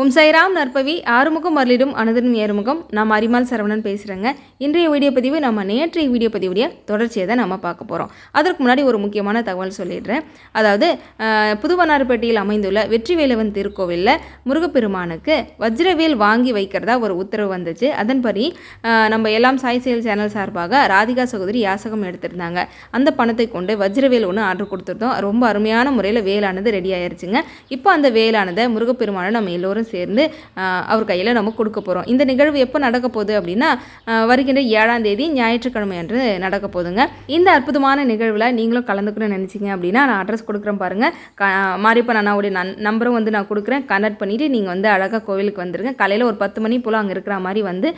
ஓம் சைராம் நற்பவி. ஆறுமுகம் அருளிடும் அனுதனும் ஏறுமுகம். நான் அரிமால் சரவணன் பேசுகிறேங்க இன்றைய வீடியோ பதிவு நம்ம நேற்றைய வீடியோ பதிவுடைய தொடர்ச்சியை தான் நம்ம பார்க்க போகிறோம் அதற்கு முன்னாடி ஒரு முக்கியமான தகவல் சொல்லிடுறேன். அதாவது புதுவனார்பேட்டையில் அமைந்துள்ள வெற்றிவேலவன் திருக்கோவிலில் முருகப்பெருமானுக்கு வஜ்ரவேல் வாங்கி வைக்கிறதா ஒரு உத்தரவு வந்துச்சு. அதன்படி நம்ம எல்லாம் சாய் செயல் சேனல் சார்பாக ராதிகா சகோதரி யாசகம் எடுத்திருந்தாங்க. அந்த பணத்தை கொண்டு வஜ்ரவேல் ஒன்று ஆர்டர் கொடுத்துருந்தோம். ரொம்ப அருமையான முறையில் வேலானது ரெடி ஆயிடுச்சுங்க இப்போ அந்த வேலானதை முருகப்பெருமானை நம்ம எல்லோரும் சேர்ந்து அவர் கையில் நம்ம கொடுக்க போகிறோம் இந்த நிகழ்வு எப்போ நடக்க போகுது அப்படின்னா வருகின்ற ஏழாம் தேதி ஞாயிற்றுக்கிழமை அன்று நடக்க போகுதுங்க. இந்த அற்புதமான நிகழ்வில் நீங்களும் கலந்துக்கணும்னு நினச்சிங்க அப்படின்னா நான் அட்ரஸ் கொடுக்குறேன் பாருங்கள் க மாரியப்பன் அண்ணாவுடைய நன் நம்பரும் வந்து நான் கொடுக்குறேன். கனெக்ட் பண்ணிவிட்டு நீங்கள் வந்து அழகாக கோவிலுக்கு வந்துருங்க. காலையில் ஒரு பத்து மணி போல் அங்கே இருக்கிற மாதிரி வந்து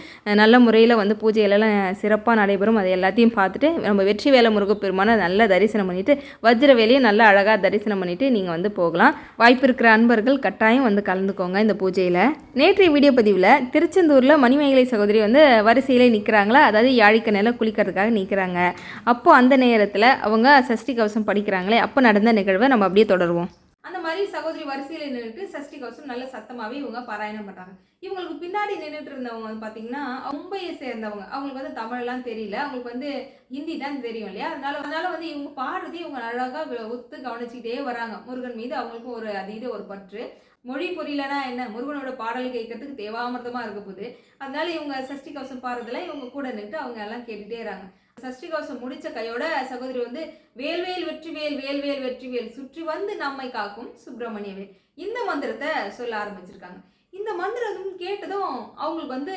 நல்ல முறையில் வந்து பூஜைகளெல்லாம் சிறப்பாக நடைபெறும். அதை எல்லாத்தையும் பார்த்துட்டு நம்ம வெற்றி வேலை முருகப்பெருமானை நல்லா தரிசனம் பண்ணிவிட்டு வஜ்ர வேலையை நல்லா அழகாக தரிசனம் பண்ணிவிட்டு நீங்கள் வந்து போகலாம். வாய்ப்பு இருக்கிற அன்பர்கள் கட்டாயம் வந்து கலந்துக்கோங்க. இந்த பூஜையில். நேற்றைய வீடியோ பதிவில் திருச்செந்தூரில் மணிமேகலை சகோதரி வந்து வரிசையிலே நிற்கிறாங்களா அதாவது யாழிக்கணையில் குளிக்கிறதுக்காக நிற்கிறாங்க அப்போது அந்த நேரத்தில் அவங்க சஷ்டி கவசம் படிக்கிறாங்களே அப்போ நடந்த நிகழ்வை நம்ம அப்படியே தொடருவோம். அந்த மாதிரி சகோதரி வரிசையில் நின்றுட்டு சஷ்டி கவசம் நல்ல சத்தமாகவே இவங்க பாராயணம் பண்ணுறாங்க இவங்களுக்கு பின்னாடி நின்றுட்டு இருந்தவங்க வந்து பார்த்தீங்கன்னா மும்பையை சேர்ந்தவங்க. அவங்களுக்கு வந்து தமிழ்லாம் தெரியல. அவங்களுக்கு வந்து ஹிந்தி தான் தெரியும் இல்லையா? அதனால அதனால வந்து இவங்க பாடுறதே இவங்க அழகாக ஒத்து கவனிச்சுக்கிட்டே வராங்க. முருகன் மீது அவங்களுக்கும் ஒரு அதீத ஒரு பற்று. மொழி புரியலனா என்ன? முருகனோட பாடல் கேட்கறதுக்கு தேவாமிர்தமாக இருக்க போகுது. அதனால இவங்க சஷ்டி கவசம் பாடுறதுல இவங்க கூட நின்று அவங்க எல்லாம் கேட்டுகிட்டே இருக்காங்க. சஷ்டி கவசம் முடிச்ச கையோட சகோதரி வந்து வேல்வேல் வெற்றிவேல் வேல்வேல் வெற்றிவேல் சுற்றி வந்து நம்மை காக்கும் சுப்பிரமணியவே. இந்த மந்திரத்தை சொல்ல ஆரம்பிச்சிருக்காங்க. இந்த மந்திரம் கேட்டதும் அவங்களுக்கு வந்து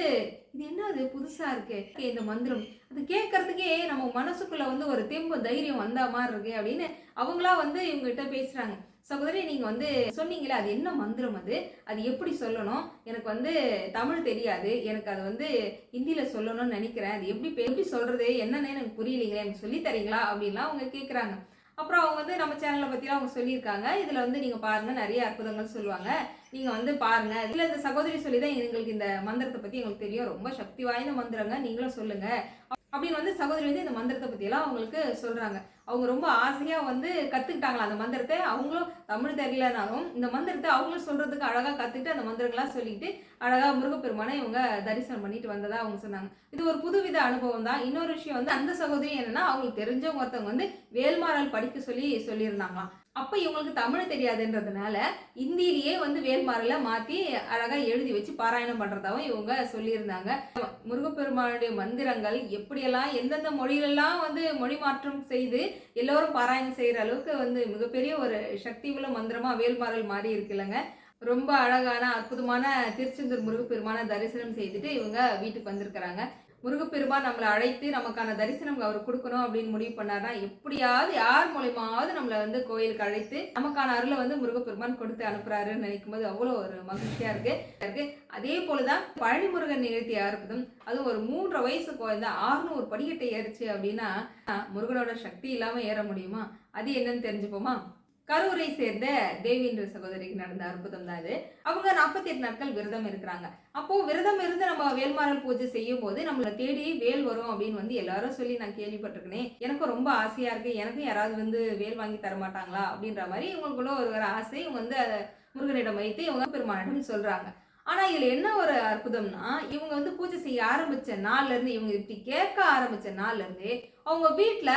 இது என்ன அது? புதுசா இருக்கு. இந்த மந்திரம் அது கேட்கறதுக்கே நம்ம மனசுக்குள்ள வந்து ஒரு தெம்பு தைரியம் வந்தா மாதிரி இருக்கு அப்படின்னு அவங்களா வந்து இவங்ககிட்ட பேசுறாங்க. சகோதரி நீங்க வந்து சொன்னீங்களே அது என்ன மந்திரம் அது? அது எப்படி சொல்லணும்? எனக்கு வந்து தமிழ் தெரியாது. எனக்கு அது வந்து ஹிந்தியில சொல்லணும்னு நினைக்கிறேன். அது எப்படி எப்படி சொல்றது? என்னன்னு எனக்கு புரியலைங்களே. எனக்கு சொல்லி தரீங்களா? அப்படின்லாம் அவங்க கேட்குறாங்க அப்புறம் அவங்க வந்து நம்ம சேனலை பற்றிலாம் அவங்க சொல்லியிருக்காங்க. இதில் வந்து நீங்கள் பாருங்கள் நிறைய அற்புதங்கள் சொல்லுவாங்க. நீங்கள் வந்து பாருங்கள் இதில் இந்த சகோதரி சொல்லி தான் எங்களுக்கு இந்த மந்திரத்தை பற்றி எங்களுக்கு தெரியும். ரொம்ப சக்தி வாய்ந்த மந்திரங்க. நீங்களும் சொல்லுங்கள் அப்படின்னு வந்து சகோதரி வந்து இந்த மந்திரத்தை பற்றியெல்லாம் அவங்களுக்கு சொல்கிறாங்க அவங்க ரொம்ப ஆசையாக வந்து கற்றுக்கிட்டாங்களா அந்த மந்திரத்தை? அவங்களும் தமிழ் தெரியலனாலும் இந்த மந்திரத்தை அவங்களும் சொல்கிறதுக்கு அழகாக கற்றுக்கிட்டு அந்த மந்திரங்கள்லாம் சொல்லிட்டு அழகாக முருகப்பெருமானை இவங்க தரிசனம் பண்ணிட்டு வந்ததாக அவங்க சொன்னாங்க. இது ஒரு புதுவித அனுபவம் தான். இன்னொரு விஷயம் வந்து அந்த சகோதரி என்னன்னா அவங்களுக்கு தெரிஞ்சவங்க ஒருத்தவங்க வந்து வேல்மாறல் படிக்க சொல்லி சொல்லியிருந்தாங்களாம். அப்போ இவங்களுக்கு தமிழ் தெரியாதுன்றதுனால இந்தியிலேயே வந்து வேல்மாறலை மாற்றி அழகாக எழுதி வச்சு பாராயணம் பண்ணுறதாவும் இவங்க சொல்லியிருந்தாங்க. முருகப்பெருமானுடைய மந்திரங்கள் எப்படியெல்லாம் எந்தெந்த மொழிகளெல்லாம் வந்து மொழி மாற்றம் செய்து எல்லோரும் பாராயணம் செய்கிற அளவுக்கு வந்து மிகப்பெரிய ஒரு சக்தி உள்ள மந்திரமாக வேல்மாறல் மாறி இருக்குல்லங்க. ரொம்ப அழகான அற்புதமான திருச்செந்தூர் முருகப்பெருமான தரிசனம் செய்துட்டு இவங்க வீட்டுக்கு வந்திருக்கிறாங்க. முருகப்பெருமான் நம்மளை அழைத்து நமக்கான தரிசனம் அவர் கொடுக்கணும் அப்படின்னு முடிவு பண்ணார்னா எப்படியாவது யார் மூலியமாவது நம்மளை வந்து கோயிலுக்கு அழைத்து நமக்கான அருளை வந்து முருகப்பெருமான் கொடுத்து அனுப்புறாருன்னு நினைக்கும் போது அவ்வளோ ஒரு மகிழ்ச்சியா இருக்கு. இருக்கு. அதே போலதான் பழனி முருகன் நிகழ்த்தியா இருக்கட்டும் அதுவும் ஒரு மூன்றரை வயசு குழந்தை ஆறுநூறு படிக்கட்டை ஏறிச்சு அப்படின்னா முருகனோட சக்தி இல்லாம ஏற முடியுமா? அது என்னன்னு தெரிஞ்சுப்போமா? கரூரை சேர்ந்த தேவின்ற சகோதரிக்கு நடந்த அற்புதம் தான் இது. அவங்க நாற்பத்தி எட்டு நாட்கள் விரதம் இருக்கிறாங்க. அப்போ விரதம் இருந்து நம்ம வேல்மாரல் பூஜை செய்யும் போது நம்மளை தேடி வேல் வரும் அப்படின்னு வந்து எல்லாரும் சொல்லி நான் கேள்விப்பட்டிருக்கேன். எனக்கும் ரொம்ப ஆசையா இருக்கு. எனக்கும் யாராவது வந்து வேல் வாங்கி தர மாட்டாங்களா அப்படின்ற மாதிரி இவங்களுக்குள்ள ஒரு ஒரு ஆசை. இவங்க வந்து அதை முருகனிடம் வைத்து இவங்க பெருமானிடம் சொல்றாங்க. ஆனா இதுல என்ன ஒரு அற்புதம்னா இவங்க வந்து பூஜை செய்ய ஆரம்பிச்ச நாள்ல இருந்து இவங்க இப்படி கேட்க ஆரம்பிச்ச நாள்ல இருந்து அவங்க வீட்டுல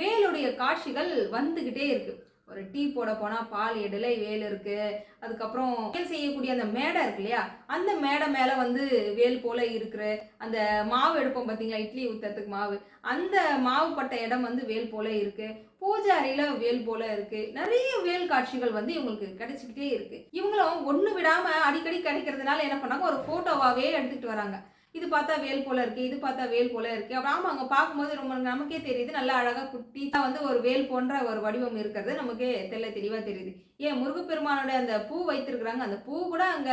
வேலுடைய காட்சிகள் வந்துகிட்டே இருக்கு. ஒரு டீ போட போனால் பால் எடலை வேல் இருக்குது அதுக்கப்புறம் வேல் செய்யக்கூடிய அந்த மேடை இருக்கு இல்லையா? அந்த மேடை மேலே வந்து வேல் போல் இருக்கிற அந்த மாவு எடுப்போம் பார்த்தீங்களா இட்லி ஊற்றுறதுக்கு மாவு. அந்த மாவு பட்ட இடம் வந்து வேல் போல் இருக்குது பூஜை அறையில் வேல் போல் இருக்குது நிறைய வேல் காட்சிகள் வந்து இவங்களுக்கு கிடைச்சிக்கிட்டே இருக்குது இவங்களும் ஒன்று விடாமல் அடிக்கடி கிடைக்கிறதுனால என்ன பண்ணாங்க? ஒரு ஃபோட்டோவாகவே எடுத்துகிட்டு வராங்க. இது பார்த்தா வேல் போல இருக்கு இது பார்த்தா வேல் போல இருக்கு. அப்புறம் ஆமா அங்க பார்க்கும்போது ரொம்ப நமக்கே தெரியுது நல்லா அழகா குட்டி தான் வந்து ஒரு வேல் போன்ற ஒரு வடிவம் இருக்கிறது நமக்கே தெல்ல தெளிவா தெரியுது. ஏன் முருகப்பெருமானோட அந்த பூ வைத்திருக்கிறாங்க அந்த பூ கூட அங்க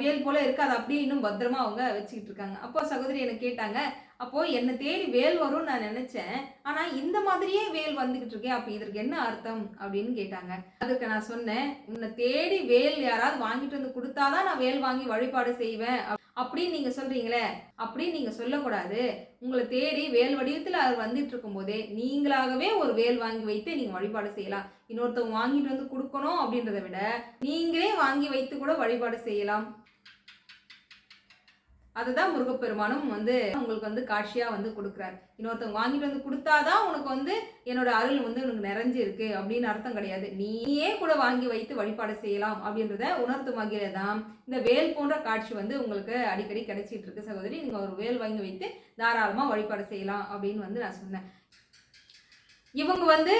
வேல் போல இருக்கு அதை அப்படியே இன்னும் பத்திரமா அவங்க வச்சுக்கிட்டு இருக்காங்க. அப்போ சகோதரி என்ன கேட்டாங்க அப்போ என்னை தேடி வேல் வரும்னு நான் நினைச்சேன் ஆனா இந்த மாதிரியே வேல் வந்துகிட்டு இருக்கேன் அப்ப இதற்கு என்ன அர்த்தம் அப்படின்னு கேட்டாங்க. அதுக்கு நான் சொன்னேன் உன்னை தேடி வேல் யாராவது வாங்கிட்டு வந்து கொடுத்தாதான் நான் வேல் வாங்கி வழிபாடு செய்வேன். அப்படின்னு நீங்கள் சொல்கிறீங்களே அப்படின்னு நீங்கள் சொல்லக்கூடாது. உங்களை தேடி வேல் வடிவத்தில் அவர் வந்துட்டு இருக்கும்போதே நீங்களாகவே ஒரு வேல் வாங்கி வைத்து நீங்கள் வழிபாடு செய்யலாம். இன்னொருத்தவங்க வாங்கிட்டு வந்து கொடுக்கணும் அப்படின்றத விட நீங்களே வாங்கி வைத்து கூட வழிபாடு செய்யலாம். அதுதான் முருகப்பெருமானும் வந்து உங்களுக்கு வந்து காட்சியாக வந்து கொடுக்குறாரு. இன்னொருத்தவங்க வாங்கிட்டு வந்து கொடுத்தாதான் உனக்கு வந்து என்னோட அருள் வந்து உனக்கு நிறைஞ்சு இருக்கு அப்படின்னு அர்த்தம் கிடையாது. நீயே கூட வாங்கி வைத்து வழிபாடு செய்யலாம் அப்படின்றத உணர்த்தும் வகையில தான் இந்த வேல் போன்ற காட்சி வந்து உங்களுக்கு அடிக்கடி கிடைச்சிட்டு இருக்கு. சகோதரி நீங்கள் ஒரு வேல் வாங்கி வைத்து தாராளமாக வழிபாடு செய்யலாம் அப்படின்னு வந்து நான் சொன்னேன். இவங்க வந்து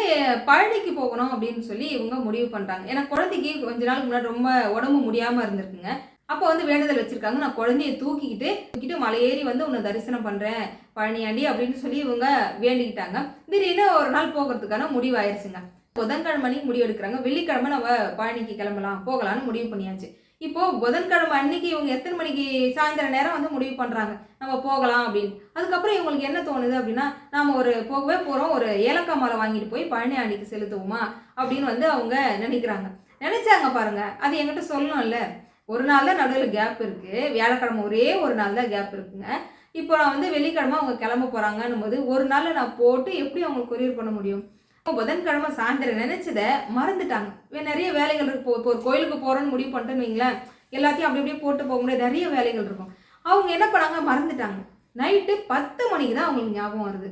பழனிக்கு போகணும் அப்படின்னு சொல்லி இவங்க முடிவு பண்ணுறாங்க ஏன்னா குழந்தைக்கு கொஞ்ச நாளுக்கு முன்னாடி ரொம்ப உடம்பு முடியாமல் இருந்திருக்குங்க. அப்போ வந்து வேண்டுதல் வச்சிருக்காங்க. நான் குழந்தைய தூக்கிக்கிட்டு தூக்கிட்டு மலை ஏறி வந்து உன்னை தரிசனம் பண்ணுறேன் பழனியாண்டி அப்படின்னு சொல்லி இவங்க வேண்டிக்கிட்டாங்க. திடீர்னு ஒரு நாள் போகிறதுக்கான முடிவு ஆயிடுச்சுங்க புதன்கிழமை முடிவு எடுக்கிறாங்க வெள்ளிக்கிழமை நம்ம பழனிக்கு கிளம்பலாம் போகலான்னு முடிவு பண்ணியாச்சு. இப்போ புதன்கிழமை அன்னைக்கு இவங்க எத்தனை மணிக்கு சாயந்தர நேரம் வந்து முடிவு பண்ணுறாங்க நம்ம போகலாம் அப்படின்னு. அதுக்கப்புறம் இவங்களுக்கு என்ன தோணுது அப்படின்னா நாம் ஒரு போகவே போகிறோம் ஒரு ஏலக்காய் மாலை வாங்கிட்டு போய் பழனியாண்டிக்கு செலுத்துவோமா அப்படின்னு வந்து அவங்க நினைக்கிறாங்க. நினைச்சாங்க பாருங்க. அது என்கிட்ட சொல்லணும்ல. ஒரு நாள் தான் நடுவில் கேப் இருக்குது வியாழக்கிழமை ஒரே ஒரு நாள் தான் கேப் இருக்குங்க. இப்போ நான் வந்து வெள்ளிக்கிழமை அவங்க கிளம்ப போகிறாங்கன்னும் போது ஒரு நாளில் நான் போட்டு எப்படி அவங்களுக்கு கொரியர் பண்ண முடியும்? இப்போ புதன்கிழமை சாயந்தரம் நினச்சதை மறந்துட்டாங்க. நிறைய வேலைகள் இருக்கு. இப்போ ஒரு கோயிலுக்கு போகிறோன்னு முடிவு பண்ணிட்டோன்னு வைங்களேன். எல்லாத்தையும் அப்படி அப்படியே போட்டு போக முடியாது. நிறைய வேலைகள் இருக்கும். அவங்க என்ன பண்ணாங்க? மறந்துட்டாங்க. நைட்டு பத்து மணிக்கு தான் அவங்களுக்கு ஞாபகம் வருது.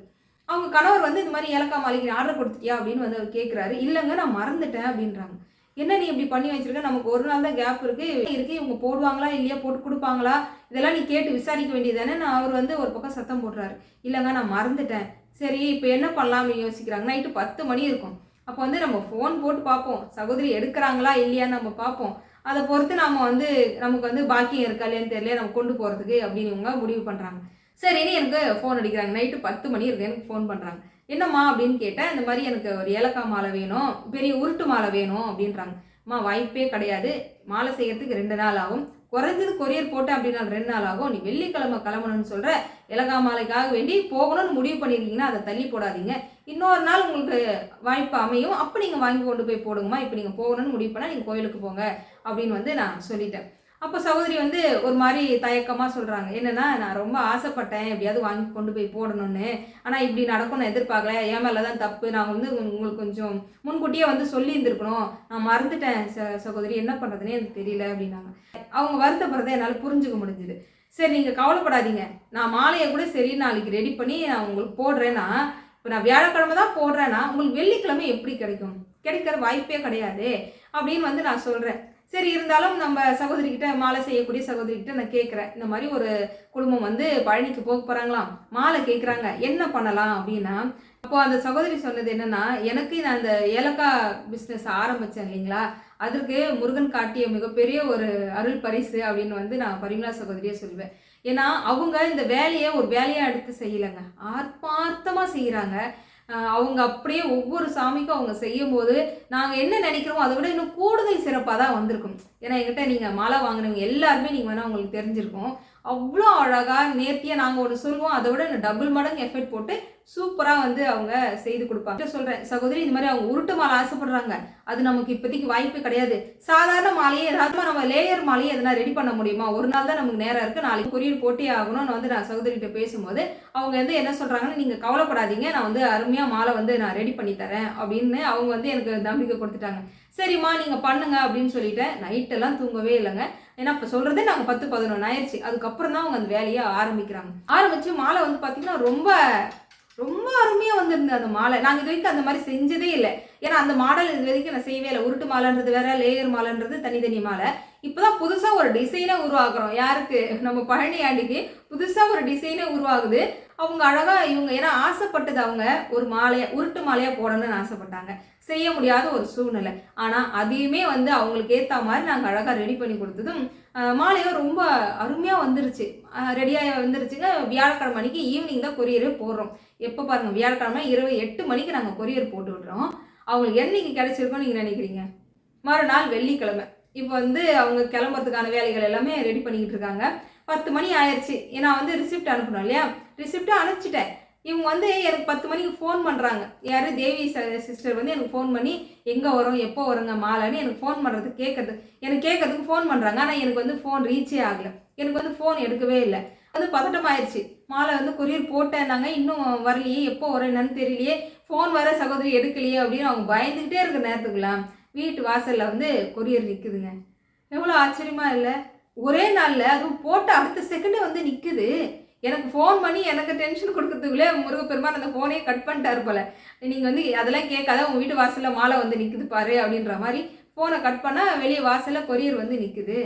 அவங்க கணவர் வந்து இந்த மாதிரி ஏலக்காய் மாளிகை ஆர்டர் கொடுத்துட்டியா அப்படின்னு வந்து அவர் கேட்குறாரு இல்லைங்க நான் மறந்துட்டேன் அப்படின்றாங்க. என்ன நீ இப்படி பண்ணி வச்சிருக்க? நமக்கு ஒரு நாள் தான் கேப் இருக்கு. இருக்கு இவங்க போடுவாங்களா இல்லையா? போட்டு கொடுப்பாங்களா? இதெல்லாம் நீ கேட்டு விசாரிக்க வேண்டியதானே நான் அவர் வந்து ஒரு பக்கம் சத்தம் போடுறாரு. இல்லைங்க நான் மறந்துட்டேன். சரி இப்போ என்ன பண்ணலாம்னு யோசிக்கிறாங்க? நைட்டு பத்து மணி இருக்கும். அப்போ வந்து நம்ம ஃபோன் போட்டு பார்ப்போம். சகோதரி எடுக்கிறாங்களா இல்லையான்னு நம்ம பார்ப்போம். அதை பொறுத்து நம்ம வந்து நமக்கு வந்து பாக்கியம் இருக்கா இல்லையான்னு தெரியல நம்ம கொண்டு போகிறதுக்கு அப்படின்னு இவங்க முடிவு பண்ணுறாங்க சரின்னு எனக்கு ஃபோன் அடிக்கிறாங்க. நைட்டு பத்து மணி இருக்கு எனக்கு ஃபோன் பண்ணுறாங்க என்னம்மா அப்படின்னு கேட்டேன் இந்த மாதிரி எனக்கு ஒரு ஏலக்காய் மாலை வேணும் பெரிய உருட்டு மாலை வேணும் அப்படின்றாங்க. அம்மா வாய்ப்பே கிடையாது. மாலை செய்கிறதுக்கு ரெண்டு நாள் ஆகும். குறைஞ்சது கொரியர் போட்டேன் அப்படின்னா ரெண்டு நாள் ஆகும். நீ வெள்ளிக்கிழமை கிளம்பணும்னு சொல்கிற ஏலக்காய் மாலைக்காக வேண்டி போகணும்னு முடிவு பண்ணியிருக்கீங்கன்னா அதை தள்ளி போடாதீங்க. இன்னொரு நாள் உங்களுக்கு வாய்ப்பு அமையும். அப்போ நீங்கள் வாங்கி கொண்டு போய் போடுங்கம்மா. இப்போ நீங்கள் போகணும்னு முடிவு பண்ணால் நீங்கள் கோயிலுக்கு போங்க அப்படின்னு வந்து நான் சொல்லிட்டேன். அப்போ சகோதரி வந்து ஒரு மாதிரி தயக்கமாக சொல்கிறாங்க என்னென்னா நான் ரொம்ப ஆசைப்பட்டேன் எப்படியாவது வாங்கி கொண்டு போய் போடணும்னு. ஆனால் இப்படி நடக்கும்னு எதிர்பார்க்கல. ஏன் மேலே தான் தப்பு. நான் வந்து உங்களுக்கு கொஞ்சம் முன்கூட்டியே வந்து சொல்லியிருந்துருக்கணும். நான் மறந்துட்டேன் ச சகோதரி. என்ன பண்ணுறதுனே எனக்கு தெரியல அப்படின்னாங்க. அவங்க வருத்தப்படுறத என்னால் புரிஞ்சுக்க முடிஞ்சுது. சரி நீங்கள் கவலைப்படாதீங்க. நான் மாலையை கூட சரி நாளைக்கு ரெடி பண்ணி நான் உங்களுக்கு போடுறேன்னா இப்போ நான் வியாழக்கிழமை தான் போடுறேன்னா உங்களுக்கு வெள்ளிக்கிழமை எப்படி கிடைக்கும்? கிடைக்கிற வாய்ப்பே கிடையாது அப்படின்னு வந்து நான் சொல்கிறேன் சரி இருந்தாலும் நம்ம சகோதரிக்கிட்ட மாலை செய்யக்கூடிய சகோதரிக்கிட்ட நான் கேட்குறேன் இந்த மாதிரி ஒரு குடும்பம் வந்து பழனிக்கு போக போகிறாங்களாம் மாலை கேட்குறாங்க என்ன பண்ணலாம் அப்படின்னா அப்போ அந்த சகோதரி சொன்னது என்னன்னா எனக்கு நான் அந்த ஏலக்காய் பிஸ்னஸ் ஆரம்பித்தேன் இல்லைங்களா? அதற்கு முருகன் காட்டிய மிகப்பெரிய ஒரு அருள் பரிசு அப்படின்னு வந்து நான் பரிமலா சகோதரியை சொல்லுவேன். ஏன்னா அவங்க இந்த வேலையை ஒரு வேலையாக எடுத்து செய்யலைங்க. ஆத்மார்த்தமாக செய்கிறாங்க அவங்க அப்படியே ஒவ்வொரு சாமிக்கும் அவங்க செய்யும்போது நாங்கள் என்ன நினைக்கிறோமோ அதை விட இன்னும் கூடுதல் சிறப்பாக தான் வந்திருக்கும். ஏன்னா எங்கிட்ட நீங்கள் மாலை வாங்கினவங்க எல்லாருமே நீங்கள் வேணால் உங்களுக்கு தெரிஞ்சிருக்கும். அவ்வளோ அழகாக நேர்த்தியாக நாங்கள் ஒன்று சொல்லுவோம். அதை விட டபுள் மடங்கு எஃபெக்ட் போட்டு சூப்பராக வந்து அவங்க செய்து கொடுப்பாங்க. சொல்கிறேன் சகோதரி இந்த மாதிரி அவங்க உருட்டு மாலை ஆசைப்படுறாங்க. அது நமக்கு இப்போதைக்கு வாய்ப்பு கிடையாது. சாதாரண மாலையே ஏதாவது நம்ம லேயர் மாலையே எதனா ரெடி பண்ண முடியுமா? ஒரு நாள் தான் நமக்கு நேரம் இருக்குது நாளைக்கு கொரியர் போட்டி ஆகணும்னு வந்து நான் சகோதரிகிட்ட பேசும்போது அவங்க வந்து என்ன சொல்கிறாங்கன்னு நீங்கள் கவலைப்படாதீங்க. நான் வந்து அருமையாக மாலை வந்து நான் ரெடி பண்ணி தரேன் அப்படின்னு அவங்க வந்து எனக்கு நம்பிக்கை கொடுத்துட்டாங்க. சரிம்மா நீங்கள் பண்ணுங்க அப்படின்னு சொல்லிட்டேன். நைட்டெல்லாம் தூங்கவே இல்லைங்க. ஏன்னா இப்போ சொல்கிறதே நாங்கள் பத்து பதினொன்று ஆயிடுச்சு அதுக்கப்புறம் தான் அவங்க அந்த வேலையை ஆரம்பிக்கிறாங்க. ஆரம்பித்து மாலை வந்து பார்த்திங்கன்னா ரொம்ப ரொம்ப அருமையாக வந்திருந்தது அந்த மாலை. நாங்கள் இது வரைக்கும் அந்த மாதிரி செஞ்சதே இல்லை. ஏன்னா அந்த மாடல் இது வரைக்கும் நான் செய்யவே இல்லை. உருட்டு மாலைன்றது வேற லேயர் மாலைன்றது தனித்தனி மாலை. இப்போதான் புதுசாக ஒரு டிசைனே உருவாக்குறோம். யாருக்கு? நம்ம பழனி ஆண்டிக்கு புதுசாக ஒரு டிசைனே உருவாகுது. அவங்க அழகாக இவங்க ஏன்னா ஆசைப்பட்டது அவங்க ஒரு மாலையை உருட்டு மாலையாக போடணும்னு ஆசைப்பட்டாங்க. செய்ய முடியாத ஒரு சூழ்நிலை. ஆனால் அதையுமே வந்து அவங்களுக்கு ஏற்ற மாதிரி நாங்கள் அழகாக ரெடி பண்ணி கொடுத்ததும் மாலையும் ரொம்ப அருமையாக வந்துருச்சு. ரெடியாக வந்துருச்சுங்க. வியாழக்கிழமை அன்னைக்கு ஈவினிங் தான் கொரியரே போடுறோம். எப்போ பாருங்கள் வியாழக்கிழமை இரவு எட்டு மணிக்கு நாங்கள் கொரியர் போட்டு விடுறோம். அவங்களுக்கு என்னைக்கு கிடைச்சிருக்கோம் நீங்கள் நினைக்கிறீங்க? மறுநாள் வெள்ளிக்கிழமை. இப்போ வந்து அவங்க கிளம்புறதுக்கான வேலைகள் எல்லாமே ரெடி பண்ணிக்கிட்டு இருக்காங்க. பத்து மணி ஆயிடுச்சு ஏன்னா வந்து ரிசிப்ட் அனுப்பணும் இல்லையா? ரிசிப்ட்டை அனுப்பிச்சிட்டேன். இவங்க வந்து எனக்கு பத்து மணிக்கு ஃபோன் பண்ணுறாங்க யார்? தேவி சிஸ்டர் வந்து எனக்கு ஃபோன் பண்ணி எங்கே வரும்? எப்போ வருங்க? மாலைன்னு எனக்கு ஃபோன் பண்ணுறதுக்கு கேட்கறது எனக்கு கேட்கறதுக்கு ஃபோன் பண்ணுறாங்க ஆனால் எனக்கு வந்து ஃபோன் ரீச்சே ஆகலை. எனக்கு வந்து ஃபோன் எடுக்கவே இல்லை. வந்து பதட்டம் ஆயிடுச்சு மாலை வந்து கொரியர் போட்டேன்னாங்க. இன்னும் வரலையே. எப்போ வரும் என்னன்னு தெரியலையே. ஃபோன் வர சகோதரி எடுக்கலையே. அப்படின்னு அவங்க பயந்துக்கிட்டே இருக்கிற நேரத்துக்குலாம் வீட்டு வாசலில் வந்து கொரியர் நிற்குதுங்க எவ்வளோ ஆச்சரியமாக இல்லை? ஒரே நாளில் அதுவும் போட்ட அடுத்த செகண்டே வந்து நிற்குது எனக்கு ஃபோன் பண்ணி எனக்கு டென்ஷன் கொடுக்கறதுக்குள்ளே முருகப்பெருமான் அந்த ஃபோனே கட் பண்ணிட்டாரு போல. நீங்கள் வந்து அதெல்லாம் கேட்காத உங்கள் வீட்டு வாசலில் மாலை வந்து நிற்குது பாரு அப்படின்ற மாதிரி ஃபோனை கட் பண்ணால் வெளியே வாசலில் கொரியர் வந்து நிற்குது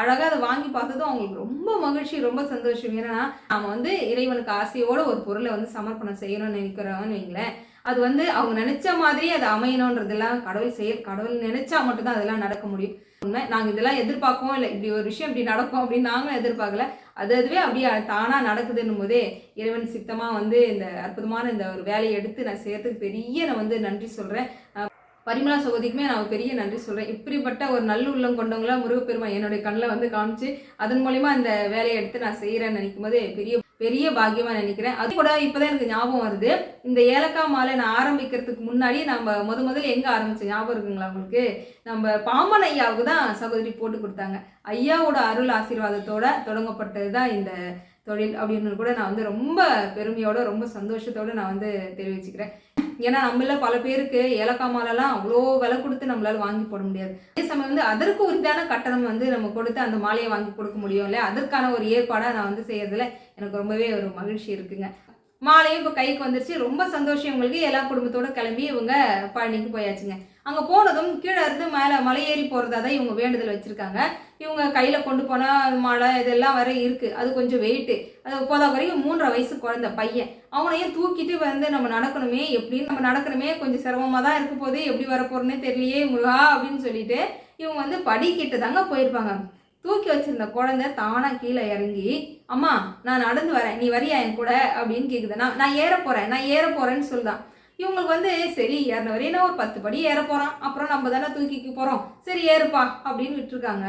அழகாக அதை வாங்கி பார்த்ததும் அவங்களுக்கு ரொம்ப மகிழ்ச்சி ரொம்ப சந்தோஷம். ஏன்னா நாம் வந்து இறைவனுக்கு ஆசையோடு ஒரு பொருளை வந்து சமர்ப்பணம் செய்யணும்னு நினைக்கிறோம்னு வைங்களேன். அது வந்து அவங்க நினச்ச மாதிரி அது அமையணுன்றதெல்லாம் கடவுள் செய்ய கடவுள் நினச்சா மட்டும்தான் அதெல்லாம் நடக்க முடியும். உண்மை நாங்கள் இதெல்லாம் எதிர்பார்க்கவும் இல்லை. இப்படி ஒரு விஷயம் இப்படி நடக்கும் அப்படின்னு நாங்களும் எதிர்பார்க்கல. அது அதுவே அப்படியே தானாக நடக்குதுன்னும் போதே இறைவன் சித்தமாக வந்து இந்த அற்புதமான இந்த ஒரு வேலையை எடுத்து நான் செய்யறதுக்கு பெரிய நான் வந்து நன்றி சொல்கிறேன் பரிமளா சகோதரிக்குமே நான் பெரிய நன்றி சொல்கிறேன் இப்படிப்பட்ட ஒரு நல்ல உள்ளம் கொண்டவங்களாம் முருகப்பெருமான் என்னுடைய கண்ணில் வந்து காமிச்சு அதன் மூலயமா இந்த வேலையை எடுத்து நான் செய்கிறேன்னு நினைக்கும் போது பெரிய பெரிய பாக்கியமாக நினைக்கிறேன். அது கூட இப்போதான் எனக்கு ஞாபகம் வருது. இந்த ஏலக்காய் மாலை நான் ஆரம்பிக்கிறதுக்கு முன்னாடி நம்ம முத முதல்ல எங்கே ஆரம்பித்தோம் ஞாபகம் இருக்குங்களா உங்களுக்கு? நம்ம பாம்பன் ஐயாவுக்கு தான் சகோதரி போட்டு கொடுத்தாங்க. ஐயாவோட அருள் ஆசீர்வாதத்தோட தொடங்கப்பட்டது தான் இந்த தொழில் அப்படின்னு கூட நான் வந்து ரொம்ப பெருமையோட ரொம்ப சந்தோஷத்தோடு நான் வந்து தெரிவிச்சுக்கிறேன். ஏன்னா நம்மள பல பேருக்கு ஏலக்காய் மாலைலாம் அவ்வளோ விலை கொடுத்து நம்மளால வாங்கி போட முடியாது. அதே சமயம் வந்து அதற்கு உரித்தான கட்டணம் வந்து நம்ம கொடுத்து அந்த மாலையை வாங்கி கொடுக்க முடியும் இல்லையா? அதற்கான ஒரு ஏற்பாடாக நான் வந்து செய்யறதுல எனக்கு ரொம்பவே ஒரு மகிழ்ச்சி இருக்குங்க. மாலையும் இப்போ கைக்கு வந்துருச்சு. ரொம்ப சந்தோஷம் இவங்களுக்கு. எல்லா குடும்பத்தோட கிளம்பி இவங்க பழனிக்கு போயாச்சுங்க. அங்கே போனதும் கீழே இருந்து மேலே மலை ஏறி போகிறதா தான் இவங்க வேண்டுதல் வச்சுருக்காங்க. இவங்க கையில் கொண்டு போனால் மழை இதெல்லாம் வர இருக்குது அது கொஞ்சம் வெயிட்டு அது போதா வரைக்கும் மூன்றரை வயசு குழந்த பையன். அவனையும் தூக்கிட்டு வந்து நம்ம நடக்கணுமே. எப்படின்னு நம்ம நடக்கணுமே. கொஞ்சம் சிரமமாக தான் இருக்க போது எப்படி வர தெரியலையே முருகா அப்படின்னு சொல்லிட்டு இவங்க வந்து படிக்கிட்டு தாங்க போயிருப்பாங்க. தூக்கி வச்சிருந்த குழந்தை தானா கீழே இறங்கி அம்மா நான் நடந்து வரேன். நீ வரியா என் கூட? அப்படின்னு கேட்குது நான் நான் ஏற போறேன். நான் ஏற போறேன்னு சொல்லுதான் இவங்களுக்கு வந்து சரி ஏறின வரையும் நான் ஒரு பத்து படி ஏற போறான். அப்புறம் நம்ம தானே தூக்கிக்கு போறோம். சரி ஏறுப்பா. அப்படின்னு விட்டுருக்காங்க.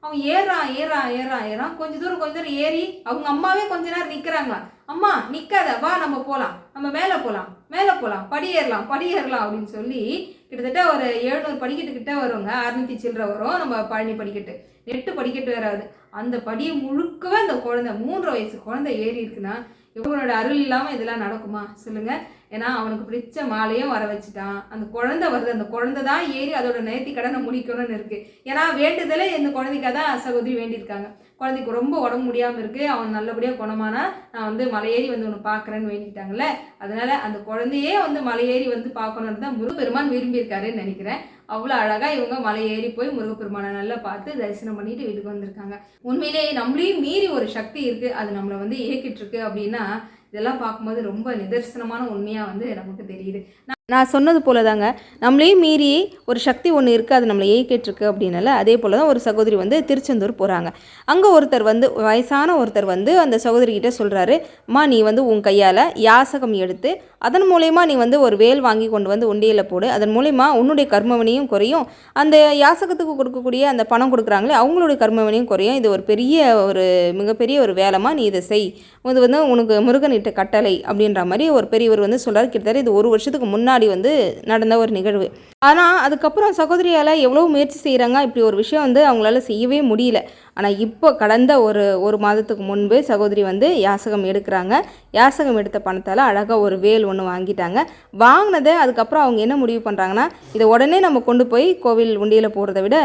அவன் ஏறான் ஏறான் ஏறான் ஏறான் கொஞ்ச தூரம் கொஞ்ச தூரம் ஏறி அவங்க அம்மாவே கொஞ்ச நேரம் நிற்கிறாங்களா அம்மா நிற்காத வா நம்ம போகலாம் நம்ம மேலே போகலாம் மேலே போகலாம் படி ஏறலாம் படி ஏறலாம். அப்படின்னு சொல்லி கிட்டத்தட்ட ஒரு எழுநூறு படிக்கட்டு கிட்ட வருவாங்க அறுநூத்தி சில்லற வரும் நம்ம பழனி படிக்கட்டு. நெட்டு படிக்கட்டு வராது அந்த படியை முழுக்கவே அந்த குழந்தை மூன்று வயசு குழந்தை ஏறி இருக்குன்னா இவங்களோட அருள் இல்லாமல் இதெல்லாம் நடக்குமா? சொல்லுங்கள் ஏன்னா அவனுக்கு பிடிச்ச மாலையும் வர வச்சுட்டான். அந்த குழந்தை வருது. அந்த குழந்தை தான் ஏறி அதோட நேர்த்தி கடனை முடிக்கணும்னு இருக்குது ஏன்னா வேண்டுதலே இந்த குழந்தைக்காக தான் சகோதரி வேண்டியிருக்காங்க. குழந்தைக்கு ரொம்ப உடம்பு முடியாமல் இருக்குது அவன் நல்லபடியாக குணமானா நான் வந்து மலையேறி வந்து ஒன்று பார்க்குறேன்னு வேண்டிட்டாங்கல்ல. அதனால் அந்த குழந்தையே வந்து மலையேறி வந்து பார்க்கணுன்னு தான் முருகப்பெருமான் விரும்பியிருக்காருன்னு நினைக்கிறேன். அவ்வளோ அழகாக இவங்க மலை ஏறி போய் முருகப்பெருமானை நல்லா பார்த்து தரிசனம் பண்ணிட்டு வீட்டுக்கு வந்திருக்காங்க. உண்மையிலேயே நம்மளையும் மீறி ஒரு சக்தி இருக்குது அது நம்மளை வந்து இயக்கிட்டு இருக்கு அப்படின்னா இதெல்லாம் பார்க்கும்போது ரொம்ப நிதர்சனமான உண்மையாக வந்து நமக்கு தெரியுது. நான் சொன்னது போல தாங்க நம்மளையும் மீறி ஒரு சக்தி ஒன்று இருக்குது அது நம்மளை இயக்கிட்டுருக்கு அப்படின்னால அதே போல் தான் ஒரு சகோதரி வந்து திருச்செந்தூர் போகிறாங்க அங்கே ஒருத்தர் வந்து வயசான ஒருத்தர் வந்து அந்த சகோதரிக்கிட்ட சொல்கிறாரு அம்மா நீ வந்து உன் கையால் யாசகம் எடுத்து அதன் மூலயமா நீ வந்து ஒரு வேல் வாங்கி கொண்டு வந்து உண்டியில் போடு அதன் மூலயமா உன்னுடைய கர்மவினையும் குறையும். அந்த யாசகத்துக்கு கொடுக்கக்கூடிய அந்த பணம் கொடுக்குறாங்களே அவங்களுடைய கர்மவினையும் குறையும். இது ஒரு பெரிய ஒரு மிகப்பெரிய ஒரு வேலைமா நீ இதை செய். இது வந்து உனக்கு முருகன் இட்ட கட்டளை அப்படின்ற மாதிரி ஒரு பெரியவர் வந்து சொல்கிறார் கிட்டத்தட்ட இது ஒரு வருஷத்துக்கு முன்னாடி முன்னாடி வந்து நடந்த ஒரு நிகழ்வு. ஆனால் அதுக்கப்புறம் சகோதரியால் எவ்வளோ முயற்சி செய்கிறாங்க இப்படி ஒரு விஷயம் வந்து அவங்களால செய்யவே முடியல. ஆனால் இப்போ கடந்த ஒரு ஒரு மாதத்துக்கு முன்பு சகோதரி வந்து யாசகம் எடுக்கிறாங்க. யாசகம் எடுத்த பணத்தால் அழகாக ஒரு வேல் ஒன்று வாங்கிட்டாங்க. வாங்கினதை அதுக்கப்புறம் அவங்க என்ன முடிவு பண்ணுறாங்கன்னா இதை உடனே நம்ம கொண்டு போய் கோவில் உண்டியில் போடுறத விட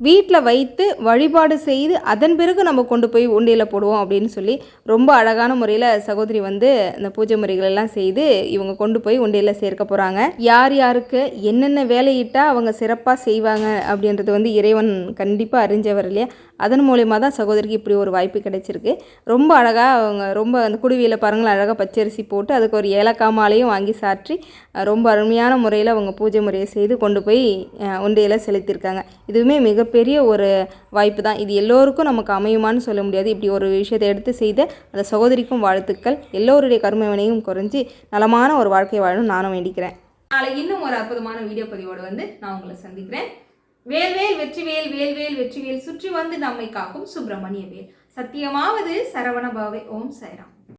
வீட்டில் வைத்து வழிபாடு செய்து அதன் பிறகு நம்ம கொண்டு போய் உண்டியில் போடுவோம் அப்படின்னு சொல்லி ரொம்ப அழகான முறையில் சகோதரி வந்து இந்த பூஜை முறைகள் எல்லாம் செய்து இவங்க கொண்டு போய் உண்டியில் சேர்க்க போகிறாங்க யார் யாருக்கு என்னென்ன வேலையிட்டால் அவங்க சிறப்பாக செய்வாங்க அப்படின்றது வந்து இறைவன் கண்டிப்பாக அறிஞ்சவர் இல்லையா? அதன் மூலயமா தான் சகோதரிக்கு இப்படி ஒரு வாய்ப்பு கிடைச்சிருக்கு. ரொம்ப அழகாக அவங்க ரொம்ப அந்த குடுவியில் பாருங்கள் அழகாக பச்சரிசி போட்டு அதுக்கு ஒரு ஏலக்காய் மாலையும் வாங்கி சாற்றி ரொம்ப அருமையான முறையில் அவங்க பூஜை முறையை செய்து கொண்டு போய் உண்டியில் செலுத்தியிருக்காங்க. இதுவுமே மிகப்பெரிய ஒரு வாய்ப்பு தான். இது எல்லோருக்கும் நமக்கு அமையுமான்னு சொல்ல முடியாது. இப்படி ஒரு விஷயத்தை எடுத்து செய்த அந்த சகோதரிக்கும் வாழ்த்துக்கள். எல்லோருடைய கருமவினையும் குறைஞ்சி நலமான ஒரு வாழ்க்கை வாழணும் நானும் வேண்டிக்கிறேன். நாளை இன்னும் ஒரு அற்புதமான வீடியோ பதிவோடு வந்து நான் உங்களை சந்திக்கிறேன். வேல்வேல் வெற்றிவேல் வேல்வேல் வெற்றிவேல் சுற்றி வந்து நம்மை காக்கும் சுப்பிரமணிய வேல். சத்தியமாவது சரவணபாவை ஓம் சைராம்